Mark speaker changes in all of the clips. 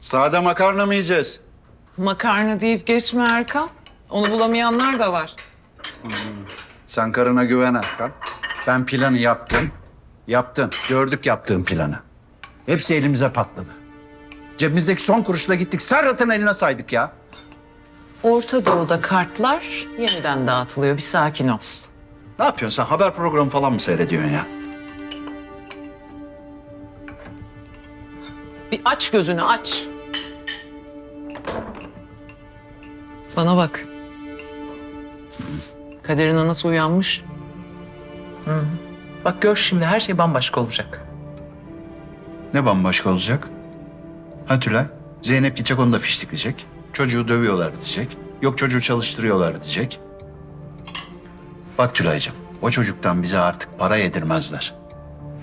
Speaker 1: Sade makarna mı yiyeceğiz?
Speaker 2: Makarna deyip geçme Erkan. Onu bulamayanlar da var.
Speaker 1: Sen karına güven Erkan. Ben planı yaptım. Yaptın. Gördük yaptığın planı. Hepsi elimize patladı. Cebimizdeki son kuruşla gittik. Serhat'ın eline saydık ya.
Speaker 2: Orta Doğu'da kartlar yeniden dağıtılıyor. Bir sakin ol.
Speaker 1: Ne yapıyorsun sen? Haber programı falan mı seyrediyorsun ya?
Speaker 2: Bir aç gözünü aç. Bana bak. Kaderin anası uyanmış.
Speaker 3: Bak gör şimdi her şey bambaşka olacak.
Speaker 1: Ne bambaşka olacak? Ha Tülay? Zeynep gidecek onu da fiştikleyecek. Çocuğu dövüyorlar diyecek. Yok çocuğu çalıştırıyorlar diyecek. Bak Tülay'cığım o çocuktan bize artık para yedirmezler.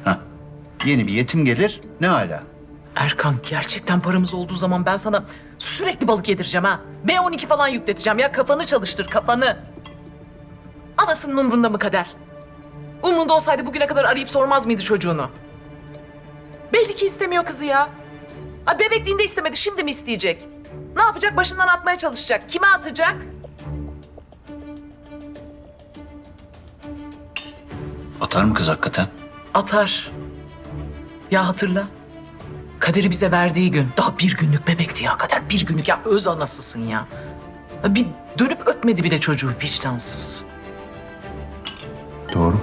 Speaker 1: Ha. Yeni bir yetim gelir ne hala?
Speaker 3: Erkan gerçekten paramız olduğu zaman ben sana sürekli balık yedireceğim ha. B12 falan yükleteceğim ya kafanı çalıştır kafanı. Anasının umrunda mı kader? Umrunda olsaydı bugüne kadar arayıp sormaz mıydı çocuğunu? Belli ki istemiyor kızı ya. Ha, bebekliğinde istemedi şimdi mi isteyecek? Ne yapacak başından atmaya çalışacak. Kime atacak?
Speaker 1: Atar mı kız hakikaten?
Speaker 3: Atar. Ya hatırla. Kaderi bize verdiği gün daha bir günlük bebekti ya Kader. Bir günlük ya öz anasısın ya. Bir dönüp öpmedi bir de çocuğu vicdansız.
Speaker 1: Doğru.